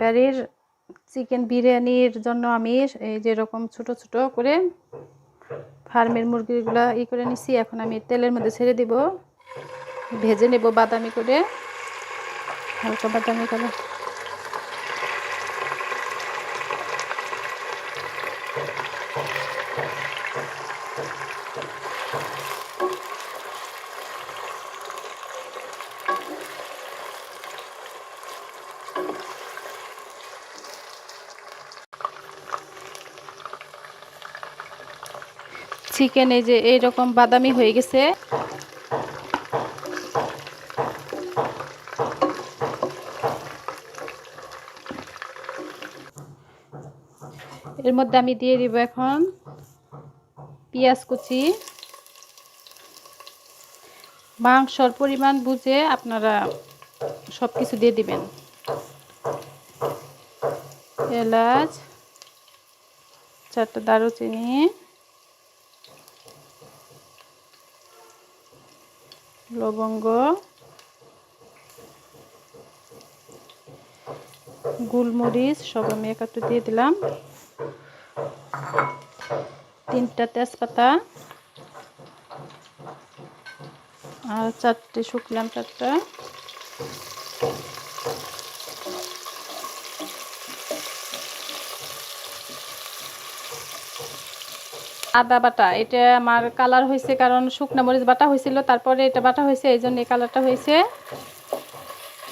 বিয়ে চিকেন বিরিয়ানির জন্য আমি এই যেরকম ছোট ছোট করে ফার্মের মুরগিগুলো ই করে নিছি, এখন আমি তেলের মধ্যে ছেড়ে দিব। ভেজে নেব বাদামি করে, হালকা বাদামি কালার। চিকেন, এই যে এইরকম বাদামি হয়ে গেছে। এর মধ্যে আমি দিয়ে দিব এখন পেঁয়াজ কুচি। মাংসর পরিমাণ বুঝে আপনারা সব কিছু দিয়ে দিবেন। এলাচ, চারটা দারুচিনি। লবঙ্গ গোলমরিচ সব আমি একটু দিয়ে দিলাম। তিনটা তেজপাতা আর চারটে শুকলাম চারটা আদা বাটা, এটা আমার কালার হয়েছে কারণ শুকনো মরিচ বাটা হয়েছিল, তারপরে এটা বাটা হয়েছে, এই জন্য এই কালারটা হয়েছে।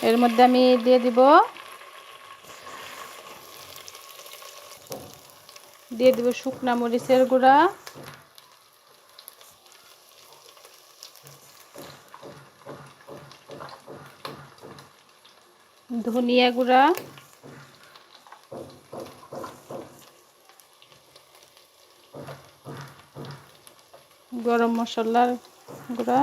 এর মধ্যে আমি দিয়ে দিব দিয়ে দিব শুকনা মরিচের গুঁড়া। ধনিয়া গুঁড়া। গরম মশলার গুঁড়া।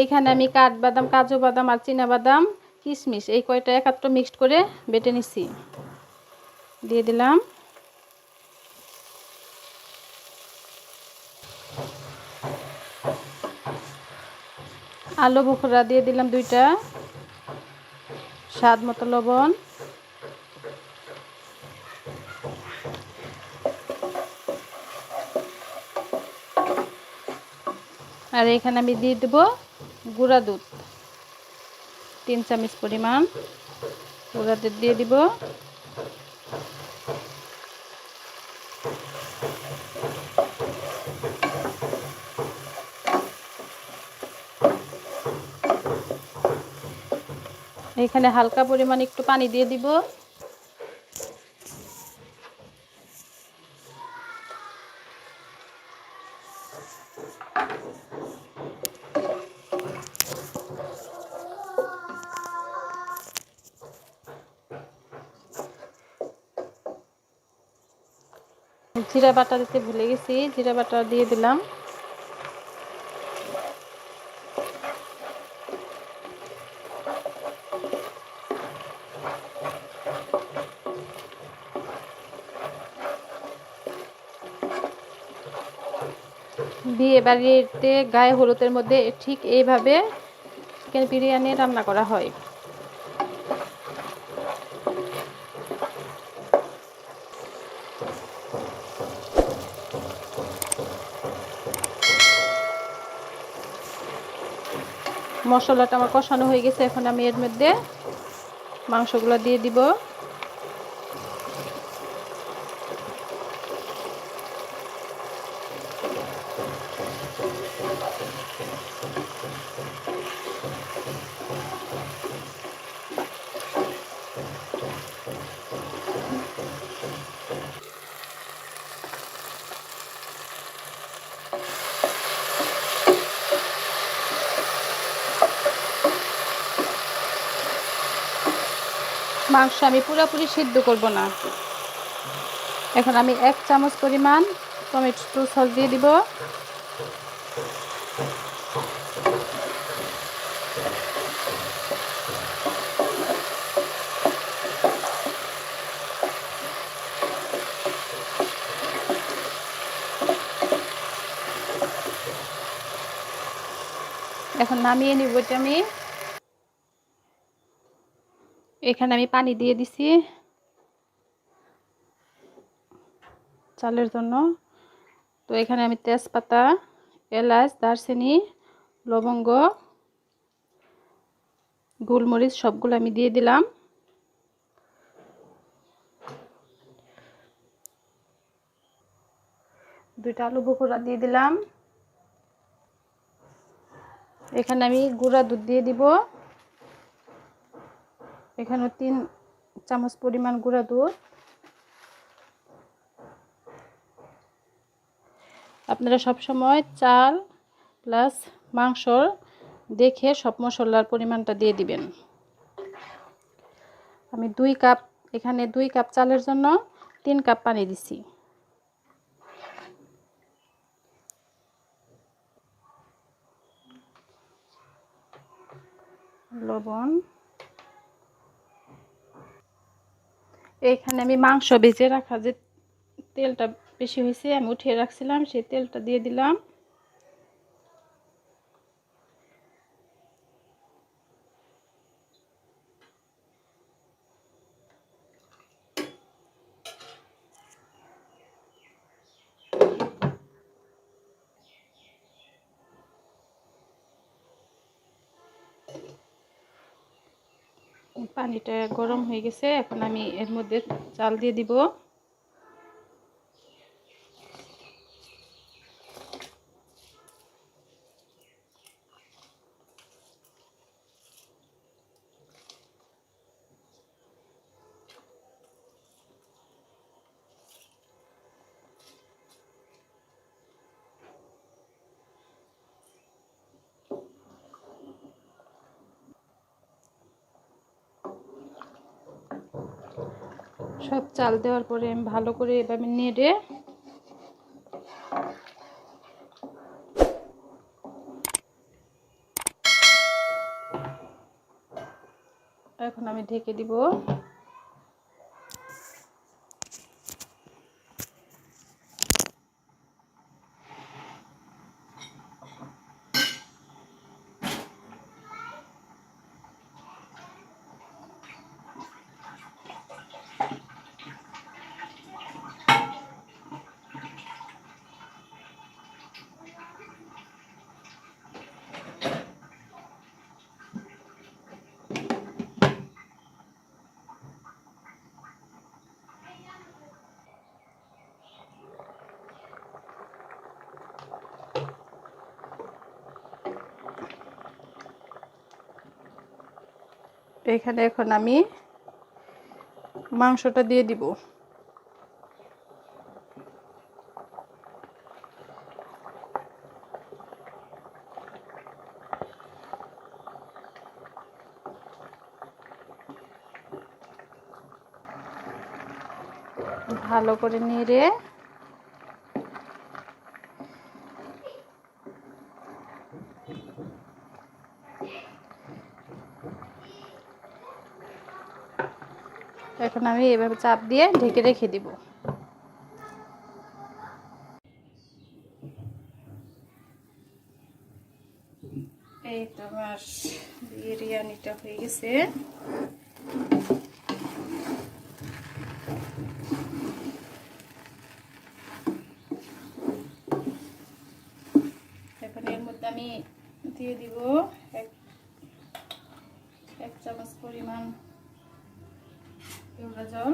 এইখানে আমি কাঠবাদাম, কাজু বাদাম আর বাদাম, কিশমিশ এই কয়টা একাত্র মিক্সড করে বেটে নিছি। দিয়ে দিলাম। আলু বুখরা দিয়ে দিলাম দুইটা। স্বাদ মতো লবণ। আর এখানে আমি দিয়ে দেব গুঁড়া দুধ। তিন চামচ পরিমাণ গুঁড়া দুধ দিয়ে দিব। এখানে হালকা পরিমাণ একটু পানি দিয়ে দিব। জিরা বাটা দিতে ভুলে গেছি, জিরা বাটা দিয়ে দিলাম। বিয়ে বাড়িতে গায়ে হলুদের মধ্যে ঠিক এইভাবে চিকেন বিরিয়ানি রান্না করা হয়। মশলাটা আমার কষানো হয়ে গেছে এখন আমি এর মধ্যে মাংসগুলো দিয়ে দিব। মাংস আমি পুরোপুরি সিদ্ধ করব না। এখন আমি এক চামচ পরিমাণ টমেটো সস দিয়ে দিব। এখন নামিয়ে নিব এটা আমি। এখানে আমি পানি দিয়ে দিছি। চালের জন্য। তো এখানে আমি তেজপাতা, এলাচ, দারচিনি, লবঙ্গ, গোলমরিচ সবগুলো আমি দিয়ে দিলাম। দুইটা আলু বকুড়া দিয়ে দিলাম। এখানে আমি গুঁড়া দুধ দিয়ে দিব। এখানে তিন চামচ পরিমাণ গুঁড়া দুধ। আপনারা সব সময় চাল প্লাস মাংসর দেখে সব মশলার পরিমাণটা দিয়ে দিবেন। আমি দুই কাপ, এখানে দুই কাপ চালের জন্য তিন কাপ পানি দিছি। লবণ। এইখানে আমি মাংস ভেজে রাখা যে তেলটা বেশি হয়েছে, আমি উঠিয়ে রাখছিলাম, সেই তেলটা দিয়ে দিলাম। পানিটা গরম হয়ে গেছে এখন আমি এর মধ্যে চাল দিয়ে দিব। সব চাল দেওয়ার পরে আমি ভালো করে এভাবে নেড়ে এখন আমি ঢেকে দিব। এখানে এখন আমি মাংসটা দিয়ে দিব। ভালো করে নেড়ে এখন আমি এভাবে চাপ দিয়ে ঢেকে রেখে দিব। এই তো আমার বিরিয়ানিটা হয়ে গেছে। এখন এর মধ্যে আমি দিয়ে দিব এক এক চামচ পরিমাণ কেওড়া জল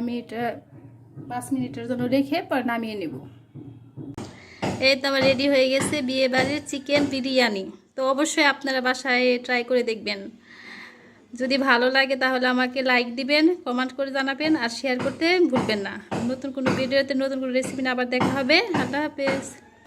আমি এটা পাঁচ মিনিটের জন্য রেখে পর নামিয়ে নেব। এই তো আমার রেডি হয়ে গেছে বিয়ে বাড়ির চিকেন বিরিয়ানি। তো অবশ্যই আপনারা বাসায় ট্রাই করে দেখবেন। যদি ভালো লাগে তাহলে আমাকে লাইক দিবেন, কমেন্ট করে জানাবেন আর শেয়ার করতে ভুলবেন না। নতুন কোনো ভিডিওতে নতুন কোনো রেসিপি নিয়ে আবার দেখা হবে। আল্লাহ হাফেজ।